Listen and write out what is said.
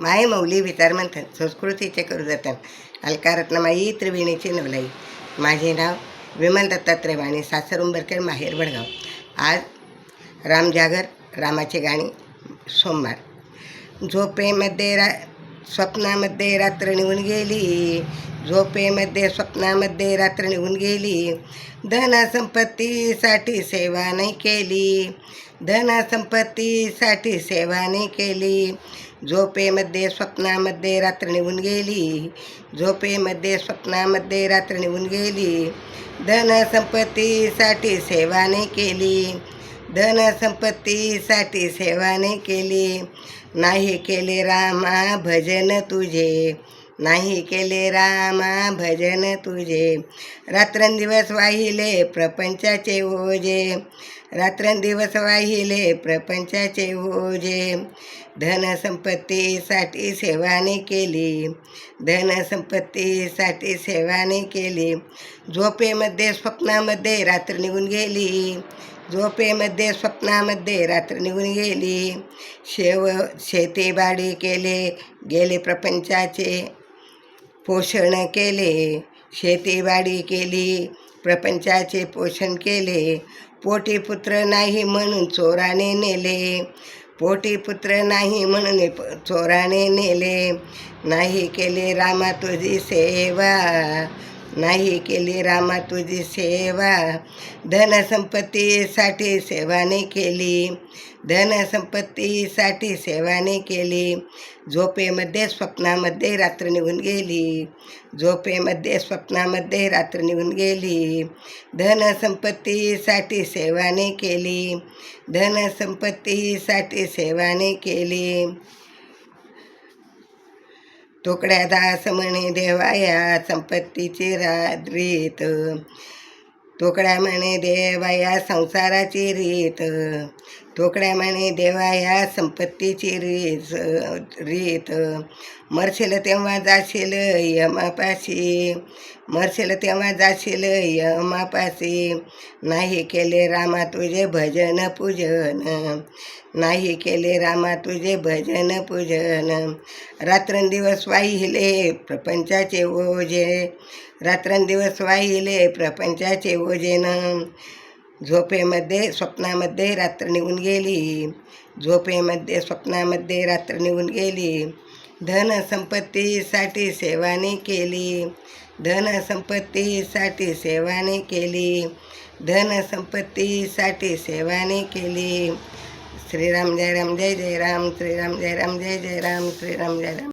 माय मौली विचारमंथन संस्कृतीचे करू जतन अलकारत्नमाई त्रिवेणीची नवलाई. माझे नाव विमल दत्तात्रय वाणी सासर उंबरकर माहेर वडगाव. आज रामजागर रामाची गाणी सोमवार. झोपेमध्ये रा स्वप्नामध्ये रात्र निघून गेली. झोपेमध्ये स्वप्नामध्ये रात्र निघून गेली. धन संपत्तीसाठी सेवा नाही केली. धन संपत्तीसाठी सेवा नाही केली. झोपेमध्ये स्वप्नामध्ये रात्र निघून गेली. झोपेमध्ये स्वप्नामध्ये रात्र निघून गेली. धन संपत्तीसाठी सेवा नाही केली. धन संपत्तीसाठी केली. नाही केले रामा भजन तुझे. नाही केले रामा भजन तुझे. रात्रंदिवस वाहिले प्रपंचाचे ओझे. रात्रंदिवस वाहिले प्रपंचाचे ओझे. धनसंपत्तीसाठी सेवाने केली. धनसंपत्तीसाठी सेवाने केली. झोपेमध्ये स्वप्नामध्ये रात्र निघून गेली. झोपेमध्ये स्वप्नामध्ये रात्र निघून गेली. शेव शेतीबाडी केले गेले प्रपंचाचे पोषण केले. शेतीबाडी केली प्रपंचाचे पोषण केले. पोटी पुत्र नाही म्हणून चोराने नेले. पोटी पुत्र नाही म्हणून चोराने नेले. नाही केले रामा तुझी सेवा. नाही केली रामा तुझी सेवा. धनसंपत्तीसाठी सेवाने केली. धनसंपत्तीसाठी सेवाने केली. झोपेमध्ये स्वप्नामध्ये रात्र निघून गेली. झोपेमध्ये स्वप्नामध्ये रात्र निघून गेली. धनसंपत्तीसाठी सेवाने केली. धनसंपत्तीसाठी सेवाने केली. तुकड्या दास म्हणे देवाया संपत्तीची रात तुकड्या म्हणे देवाया संसाराची रीत. तुकड्या म्हणे ह्या संपत्तीची रीत रीत. मरशील तेव्हा जाशील यमापाशी. मरशील तेव्हा जाशील यमापाशी. नाही केले रामा तुझे भजन पूजन. नाही केले रामा तुझे भजन पूजन. रात्रंदिवस वाहिले प्रपंचाचे ओझे. रात्रंदिवस वाहिले प्रपंचाचे ओझेन झोपेमध्ये स्वप्नामध्ये रात्र निघून गेली. झोपेमध्ये स्वप्नामध्ये रात्र निघून गेली. धन संपत्तीसाठी सेवाने केली. धन संपत्तीसाठी सेवाने केली. धन संपत्तीसाठी सेवाने केली. श्रीराम जय राम जय जय राम श्रीराम जय राम जय जय राम श्रीराम जय राम.